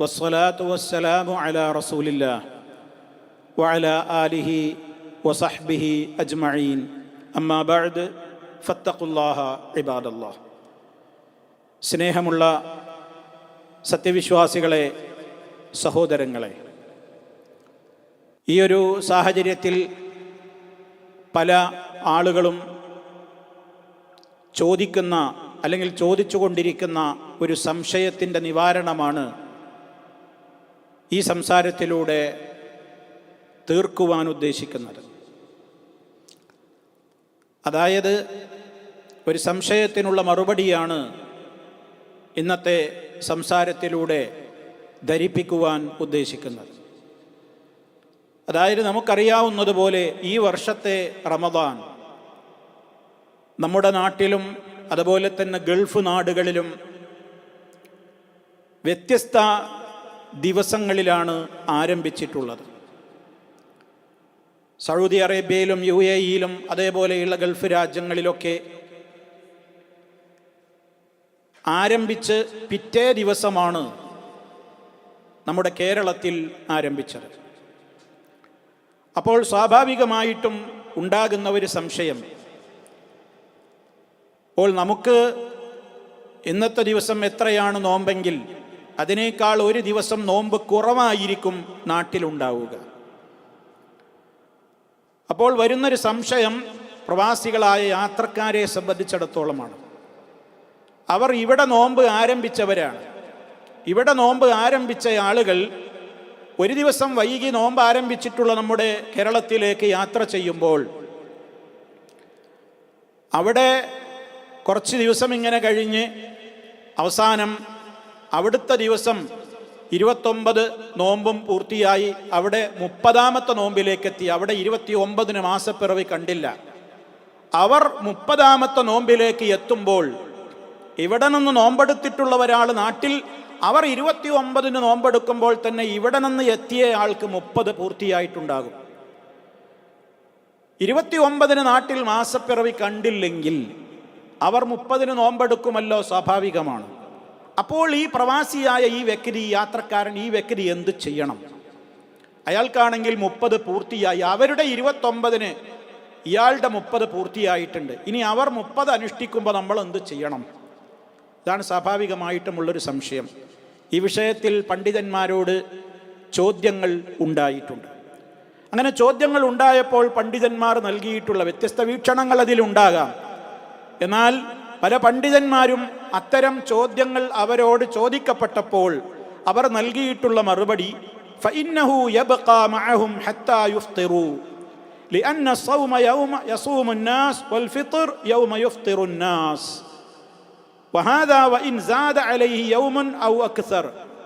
والصلاة والسلام على رسول الله وعلى آله وصحبه أجمعين أما بعد فاتقوا الله عباد الله സ്നേഹമുള്ള സത്യവിശ്വാസികളെ സഹോദരങ്ങളെ ഈ ഒരു സാഹചര്യത്തിൽ പല ആളുകളും ചോദിക്കുന്ന അല്ലെങ്കിൽ ചോദിച്ചുകൊണ്ടിരിക്കുന്ന ഒരു സംശയത്തിൻ്റെ നിവാരണമാണ് ഈ സംസാരത്തിലൂടെ തീർക്കുവാൻ ഉദ്ദേശിക്കുന്നത്. അതായത് ഒരു സംശയത്തിനുള്ള മറുപടിയാണ് ഇന്നത്തെ സംസാരത്തിലൂടെ ധരിപ്പിക്കുവാൻ ഉദ്ദേശിക്കുന്നത്. അതായത് നമുക്കറിയാവുന്നതുപോലെ ഈ വർഷത്തെ റമദാൻ നമ്മുടെ നാട്ടിലും അതുപോലെ തന്നെ ഗൾഫ് നാടുകളിലും വ്യത്യസ്ത ദിവസങ്ങളിലാണ് ആരംഭിച്ചിട്ടുള്ളത്. സൗദി അറേബ്യയിലും യു എ ഇയിലും അതേപോലെയുള്ള ഗൾഫ് രാജ്യങ്ങളിലൊക്കെ ആരംഭിച്ച് പിറ്റേ ദിവസമാണ് നമ്മുടെ കേരളത്തിൽ ആരംഭിച്ചത്. അപ്പോൾ സ്വാഭാവികമായിട്ടും ഉണ്ടാകുന്ന ഒരു സംശയം. അപ്പോൾ നമുക്ക് ഇന്നത്തെ ദിവസം എത്രയാണ് നോമ്പെങ്കിൽ അതിനേക്കാൾ ഒരു ദിവസം നോമ്പ് കുറവായിരിക്കും നാട്ടിലുണ്ടാവുക. അപ്പോൾ വരുന്നൊരു സംശയം പ്രവാസികളായ യാത്രക്കാരെ സംബന്ധിച്ചിടത്തോളമാണ്. അവർ ഇവിടെ നോമ്പ് ആരംഭിച്ചവരാണ്. ഇവിടെ നോമ്പ് ആരംഭിച്ച ആളുകൾ ഒരു ദിവസം വൈകി നോമ്പ് ആരംഭിച്ചിട്ടുള്ള നമ്മുടെ കേരളത്തിലേക്ക് യാത്ര ചെയ്യുമ്പോൾ അവിടെ കുറച്ച് ദിവസം ഇങ്ങനെ കഴിഞ്ഞ് അവസാനം അവിടുത്തെ ദിവസം ഇരുപത്തൊമ്പത് നോമ്പും പൂർത്തിയായി. അവിടെ മുപ്പതാമത്തെ നോമ്പിലേക്കെത്തി. അവിടെ ഇരുപത്തി ഒമ്പതിന് മാസപ്പിറവി കണ്ടില്ല. അവർ മുപ്പതാമത്തെ നോമ്പിലേക്ക് എത്തുമ്പോൾ ഇവിടെ നിന്ന് നോമ്പെടുത്തിട്ടുള്ള ഒരാൾ നാട്ടിൽ അവർ ഇരുപത്തി ഒമ്പതിന് നോമ്പെടുക്കുമ്പോൾ തന്നെ ഇവിടെ നിന്ന് എത്തിയ ആൾക്ക് മുപ്പത് പൂർത്തിയായിട്ടുണ്ടാകും. ഇരുപത്തി ഒമ്പതിന് നാട്ടിൽ മാസപ്പിറവി കണ്ടില്ലെങ്കിൽ അവർ മുപ്പതിന് നോമ്പെടുക്കുമല്ലോ സ്വാഭാവികമാണ്. അപ്പോൾ ഈ പ്രവാസിയായ ഈ വ്യക്തി യാത്രക്കാരൻ ഈ വ്യക്തി എന്ത് ചെയ്യണം? അയാൾക്കാണെങ്കിൽ മുപ്പത് പൂർത്തിയായി. അവരുടെ ഇരുപത്തൊമ്പതിന് ഇയാളുടെ മുപ്പത് പൂർത്തിയായിട്ടുണ്ട്. ഇനി അവർ മുപ്പത് അനുഷ്ഠിക്കുമ്പോൾ നമ്മൾ എന്ത് ചെയ്യണം? ഇതാണ് സ്വാഭാവികമായിട്ടുമുള്ളൊരു സംശയം. ഈ വിഷയത്തിൽ പണ്ഡിതന്മാരോട് ചോദ്യങ്ങൾ ഉണ്ടായിട്ടുണ്ട്. അങ്ങനെ ചോദ്യങ്ങൾ ഉണ്ടായപ്പോൾ പണ്ഡിതന്മാർ നൽകിയിട്ടുള്ള വ്യത്യസ്ത വീക്ഷണങ്ങൾ അതിലുണ്ടാകാം. എന്നാൽ പല പണ്ഡിതന്മാരും അത്തരം ചോദ്യങ്ങൾ അവരോട് ചോദിക്കപ്പെട്ടപ്പോൾ അവർ നൽകിയിട്ടുള്ള മറുപടി فإنه يبقى معهم حتى يفطروا لأن الصوم يوم يصوم الناس والفطر يوم يفطر الناس وهذا وإن زاد عليه يوم أو أكثر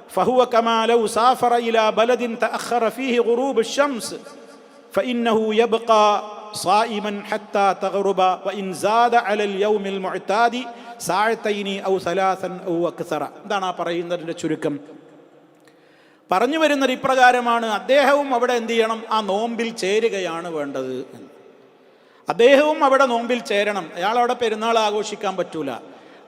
فهو كما لو سافر إلى بلد تأخر فيه غروب الشمس فإنه يبقى صائما حتى تغرب وإن زاد على اليوم المعتاد ساعتين أو ثلاثا أو أكثر എന്താണ് ആ പറയുന്നതിൻ്റെ ചുരുക്കം പറഞ്ഞു വരുന്നത് ഇപ്രകാരമാണ് അദ്ദേഹവും അവിടെ എന്ത് ചെയ്യണം ആ നോമ്പിൽ ചേരുകയാണ് വേണ്ടത് എന്ന് അദ്ദേഹവും അവിടെ നോമ്പിൽ ചേരണം അയാൾ അവിടെ പെരുന്നാൾ ആഘോഷിക്കാൻ പറ്റൂല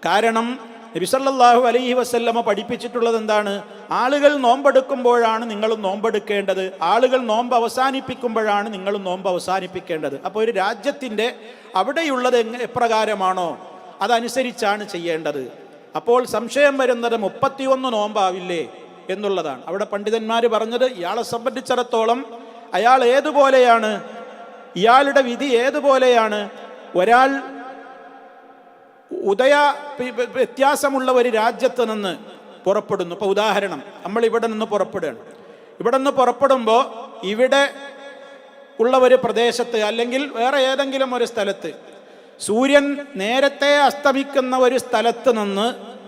കാരണം നബിസല്ലാഹു അലൈഹി വസല്ലമ പഠിപ്പിച്ചിട്ടുള്ളത് എന്താണ് ആളുകൾ നോമ്പെടുക്കുമ്പോഴാണ് നിങ്ങളും നോമ്പെടുക്കേണ്ടത്. ആളുകൾ നോമ്പ് അവസാനിപ്പിക്കുമ്പോഴാണ് നിങ്ങളും നോമ്പ് അവസാനിപ്പിക്കേണ്ടത്. അപ്പോൾ ഒരു രാജ്യത്തിന്റെ അവിടെയുള്ളത് എപ്രകാരമാണോ? അതനുസരിച്ചാണ് ചെയ്യേണ്ടത്. അപ്പോൾ സംശയം വരുന്നത് മുപ്പത്തിയൊന്ന് നോമ്പാവില്ലേ എന്നുള്ളതാണ്. അവിടെ പണ്ഡിതന്മാർ പറഞ്ഞത് ഇയാളെ സംബന്ധിച്ചിടത്തോളം അയാൾ ഏതുപോലെയാണ്? ഇയാളുടെ വിധി ഏതുപോലെയാണ്? ഒരാൾ ഉദയ വ്യത്യാസമുള്ള ഒരു രാജ്യത്ത് നിന്ന് പുറപ്പെടുന്നു. ഇപ്പോൾ ഉദാഹരണം നമ്മൾ ഇവിടെ നിന്ന് പുറപ്പെടുകയാണ്. ഇവിടെ നിന്ന് പുറപ്പെടുമ്പോൾ ഇവിടെ ഉള്ള ഒരു പ്രദേശത്ത് അല്ലെങ്കിൽ വേറെ ഏതെങ്കിലും ഒരു സ്ഥലത്ത് സൂര്യൻ നേരത്തെ അസ്തമിക്കുന്ന ഒരു സ്ഥലത്ത് നിന്ന്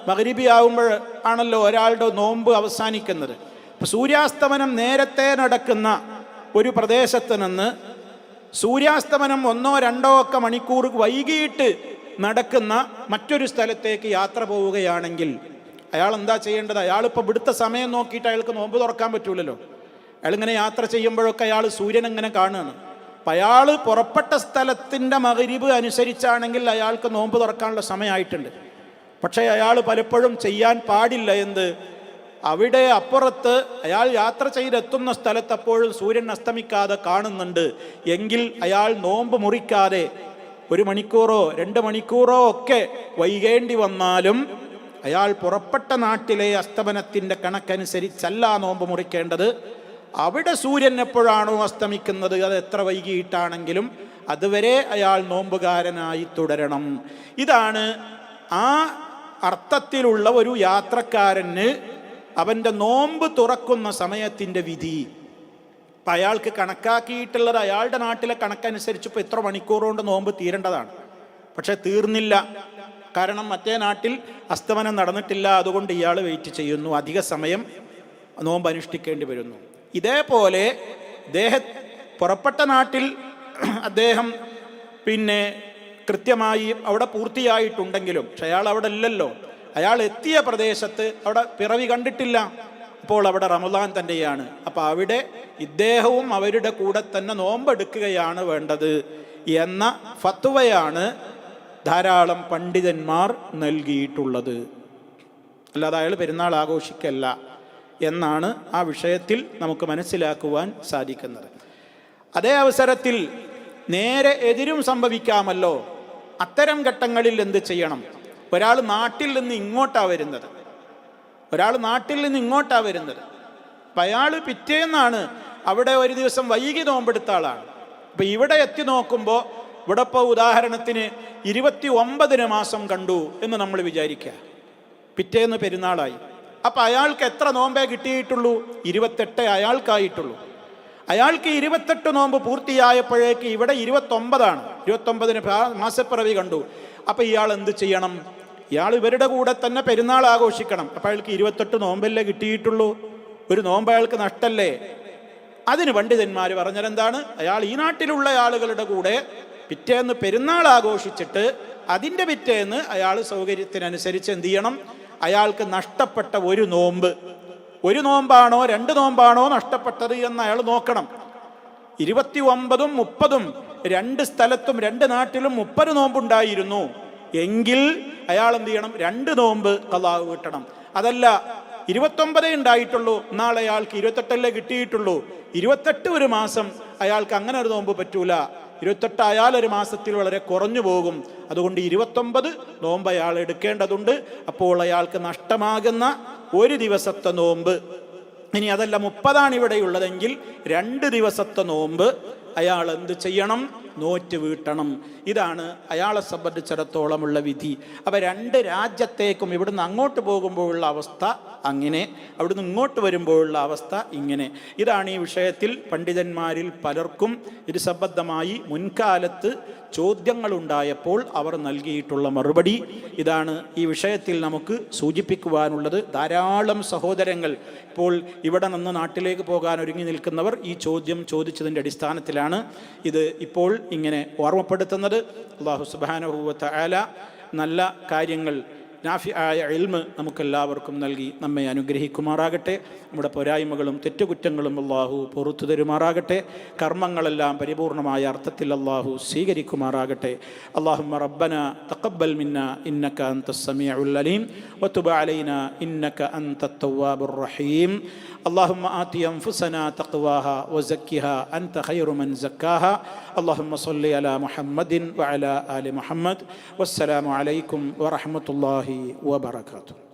മകരിബിയാവുമ്പോൾ ആണല്ലോ ഒരാളുടെ നോമ്പ് അവസാനിക്കുന്നത്. അപ്പം സൂര്യാസ്തമനം നേരത്തെ നടക്കുന്ന ഒരു പ്രദേശത്ത് നിന്ന് സൂര്യാസ്തമനം ഒന്നോ രണ്ടോ ഒക്കെ മണിക്കൂർ വൈകിട്ട് നടക്കുന്ന മറ്റൊരു സ്ഥലത്തേക്ക് യാത്ര പോവുകയാണെങ്കിൽ അയാൾ എന്താ ചെയ്യേണ്ടത്? അയാളിപ്പോൾ ഇവിടുത്തെ സമയം നോക്കിയിട്ട് അയാൾക്ക് നോമ്പ് തുറക്കാൻ പറ്റൂലല്ലോ. അയാളിങ്ങനെ യാത്ര ചെയ്യുമ്പോഴൊക്കെ അയാൾ സൂര്യൻ ഇങ്ങനെ കാണുകയാണ്? അപ്പം അയാൾ പുറപ്പെട്ട സ്ഥലത്തിന്റെ മകരിവ് അനുസരിച്ചാണെങ്കിൽ അയാൾക്ക് നോമ്പ് തുറക്കാനുള്ള സമയമായിട്ടുണ്ട്. പക്ഷേ അയാൾ പലപ്പോഴും ചെയ്യാൻ പാടില്ല. എന്ത്? അവിടെ അപ്പുറത്ത് അയാൾ യാത്ര ചെയ്തെത്തുന്ന സ്ഥലത്ത് അപ്പോഴും സൂര്യൻ അസ്തമിക്കാതെ കാണുന്നുണ്ട്. എങ്കിൽ അയാൾ നോമ്പ് മുറിക്കാതെ ഒരു മണിക്കൂറോ രണ്ട് മണിക്കൂറോ ഒക്കെ വൈകേണ്ടി വന്നാലും അയാൾ പുറപ്പെട്ട നാട്ടിലെ അസ്തമനത്തിന്റെ കണക്കനുസരിച്ചല്ല നോമ്പ് മുറിക്കേണ്ടത്. അവിടെ സൂര്യൻ എപ്പോഴാണോ അസ്തമിക്കുന്നത് അത് എത്ര വൈകിയിട്ടാണെങ്കിലും അതുവരെ അയാൾ നോമ്പുകാരനായി തുടരണം. ഇതാണ് ആ അർത്ഥത്തിലുള്ള ഒരു യാത്രക്കാരന് അവന്റെ നോമ്പ് തുറക്കുന്ന സമയത്തിന്റെ വിധി. അപ്പം അയാൾക്ക് കണക്കാക്കിയിട്ടുള്ളത് അയാളുടെ നാട്ടിലെ കണക്കനുസരിച്ച് ഇപ്പോൾ എത്ര മണിക്കൂർ കൊണ്ട് നോമ്പ് തീരേണ്ടതാണ്. പക്ഷേ തീർന്നില്ല. കാരണം മറ്റേ നാട്ടിൽ അസ്തമനം നടന്നിട്ടില്ല. അതുകൊണ്ട് ഇയാൾ വെയിറ്റ് ചെയ്യുന്നു. അധിക സമയം നോമ്പ് അനുഷ്ഠിക്കേണ്ടി വരുന്നു. ഇതേപോലെ ദേഹ പുറപ്പെട്ട നാട്ടിൽ അദ്ദേഹം പിന്നെ കൃത്യമായി അവിടെ പൂർത്തിയായിട്ടുണ്ടെങ്കിലും പക്ഷെ അയാൾ അവിടെ ഇല്ലല്ലോ. അയാൾ എത്തിയ പ്രദേശത്ത് അവിടെ പിറവി കണ്ടിട്ടില്ല. അപ്പോൾ അവിടെ റമദാൻ തന്നെയാണ്. അപ്പോൾ അവിടെ ഇദ്ദേഹവും അവരുടെ കൂടെ തന്നെ നോമ്പെടുക്കുകയാണ് വേണ്ടത് എന്ന ഫത്വയാണ് ധാരാളം പണ്ഡിതന്മാർ നൽകിയിട്ടുള്ളത്. അല്ലാതെ അയാൾ പെരുന്നാൾ ആഘോഷിക്കല്ല എന്നാണ് ആ വിഷയത്തിൽ നമുക്ക് മനസ്സിലാക്കുവാൻ സാധിക്കുന്നത്. അതേ അവസരത്തിൽ നേരെ എതിരും സംഭവിക്കാമല്ലോ. അത്തരം ഘട്ടങ്ങളിൽ എന്ത് ചെയ്യണം? ഒരാൾ നാട്ടിൽ നിന്ന് ഇങ്ങോട്ടാ വരുന്നത്. ഒരാൾ നാട്ടിൽ നിന്ന് ഇങ്ങോട്ടാ വരുന്നത്. അപ്പം അയാൾ പിറ്റേന്നാണ് അവിടെ ഒരു ദിവസം വൈകി നോമ്പെടുത്ത ആളാണ്. അപ്പം ഇവിടെ എത്തി നോക്കുമ്പോൾ ഇവിടെ ഇപ്പോൾ ഉദാഹരണത്തിന് ഇരുപത്തി ഒമ്പതിന് മാസം കണ്ടു എന്ന് നമ്മൾ വിചാരിക്കുക. പിറ്റേന്ന് പെരുന്നാളായി. അപ്പം അയാൾക്ക് എത്ര നോമ്പേ കിട്ടിയിട്ടുള്ളൂ? ഇരുപത്തെട്ട് അയാൾക്കായിട്ടുള്ളൂ. അയാൾക്ക് ഇരുപത്തെട്ട് നോമ്പ് പൂർത്തിയായപ്പോഴേക്ക് ഇവിടെ ഇരുപത്തൊമ്പതാണ്. ഇരുപത്തൊമ്പതിന് മാസപ്പിറവി കണ്ടു. അപ്പം ഇയാൾ എന്ത് ചെയ്യണം? ഇയാൾ ഇവരുടെ കൂടെ തന്നെ പെരുന്നാൾ ആഘോഷിക്കണം. അപ്പം അയാൾക്ക് ഇരുപത്തെട്ട് നോമ്പല്ലേ കിട്ടിയിട്ടുള്ളൂ? ഒരു നോമ്പ് അയാൾക്ക് നഷ്ടല്ലേ? അതിന് പണ്ഡിതന്മാർ പറഞ്ഞതെന്താണ്? അയാൾ ഈ നാട്ടിലുള്ള ആളുകളുടെ കൂടെ പിറ്റേന്ന് പെരുന്നാൾ ആഘോഷിച്ചിട്ട് അതിന്റെ പിറ്റേന്ന് അയാൾ സൗകര്യത്തിനനുസരിച്ച് എന്ത് ചെയ്യണം? അയാൾക്ക് നഷ്ടപ്പെട്ട ഒരു നോമ്പ്. ഒരു നോമ്പാണോ രണ്ട് നോമ്പാണോ നഷ്ടപ്പെട്ടത് എന്ന് അയാൾ നോക്കണം. ഇരുപത്തി ഒമ്പതും മുപ്പതും രണ്ട് സ്ഥലത്തും രണ്ട് നാട്ടിലും മുപ്പത് നോമ്പുണ്ടായിരുന്നു. എങ്കിൽ അയാൾ എന്ത് ചെയ്യണം? രണ്ട് നോമ്പ് കലാവ് കിട്ടണം. അതല്ല ഇരുപത്തൊമ്പതേ ഉണ്ടായിട്ടുള്ളൂ. നാളെ അയാൾക്ക് ഇരുപത്തെട്ടല്ലേ കിട്ടിയിട്ടുള്ളൂ. ഇരുപത്തെട്ട് ഒരു മാസം അയാൾക്ക് അങ്ങനെ ഒരു നോമ്പ് പറ്റൂല. ഇരുപത്തെട്ട് അയാൾ ഒരു മാസത്തിൽ വളരെ കുറഞ്ഞു പോകും. അതുകൊണ്ട് ഇരുപത്തൊമ്പത് നോമ്പ് അയാൾ എടുക്കേണ്ടതുണ്ട്. അപ്പോൾ അയാൾക്ക് നഷ്ടമാകുന്ന ഒരു ദിവസത്തെ നോമ്പ്. ഇനി അതല്ല മുപ്പതാണ് ഇവിടെയുള്ളതെങ്കിൽ രണ്ട് ദിവസത്തെ നോമ്പ് അയാൾ എന്ത് ചെയ്യണം? നോറ്റ് വീട്ടണം. ഇതാണ് അയാളെ സംബന്ധിച്ചിടത്തോളമുള്ള വിധി. അപ്പം രണ്ട് രാജ്യത്തേക്കും ഇവിടുന്ന് അങ്ങോട്ട് പോകുമ്പോഴുള്ള അവസ്ഥ അങ്ങനെ അവിടുന്ന് ഇങ്ങോട്ട് വരുമ്പോഴുള്ള അവസ്ഥ ഇങ്ങനെ. ഇതാണ് ഈ വിഷയത്തിൽ പണ്ഡിതന്മാരിൽ പലർക്കും ഇത് സംബന്ധമായി മുൻകാലത്ത് ചോദ്യങ്ങളുണ്ടായപ്പോൾ അവർ നൽകിയിട്ടുള്ള മറുപടി ഇതാണ് ഈ വിഷയത്തിൽ നമുക്ക് സൂചിപ്പിക്കുവാനുള്ളത്. ധാരാളം സഹോദരങ്ങൾ ഇപ്പോൾ ഇവിടെ നിന്ന് നാട്ടിലേക്ക് പോകാൻ ഒരുങ്ങി നിൽക്കുന്നവർ ഈ ചോദ്യം ചോദിച്ചതിന്റെ അടിസ്ഥാനത്തിലാണ് ഇത് ഇപ്പോൾ ഇങ്ങനെ ഓർമ്മപ്പെടുത്തുന്നത്. അള്ളാഹു സുബാനഹൂവത്ത ആല നല്ല കാര്യങ്ങൾ നാഫി ആയ എൽമ് നമുക്കെല്ലാവർക്കും നൽകി നമ്മെ അനുഗ്രഹിക്കുമാറാകട്ടെ. നമ്മുടെ പോരായ്മകളും തെറ്റുകുറ്റങ്ങളും അള്ളാഹു പൊറത്തു തരുമാറാകട്ടെ. കർമ്മങ്ങളെല്ലാം പരിപൂർണമായ അർത്ഥത്തിൽ അള്ളാഹു സ്വീകരിക്കുമാറാകട്ടെ. അള്ളാഹു റബ്ബന തക്കബൽ മിന്ന ഇന്നക അന്ത സമീഉൽ അലീം. ഒത്തുബ അലൈന ഇന്നക അന്ത തവ്വാബുർ റഹീം. അള്ളാഹുമ്മ ആതി അൻഫുസന തഖ്വാഹ വസക്കിഹ അൻത ഖൈറു മൻ സക്കാഹ اللهم صل على محمد وعلى آل محمد والسلام عليكم ورحمة الله وبركاته.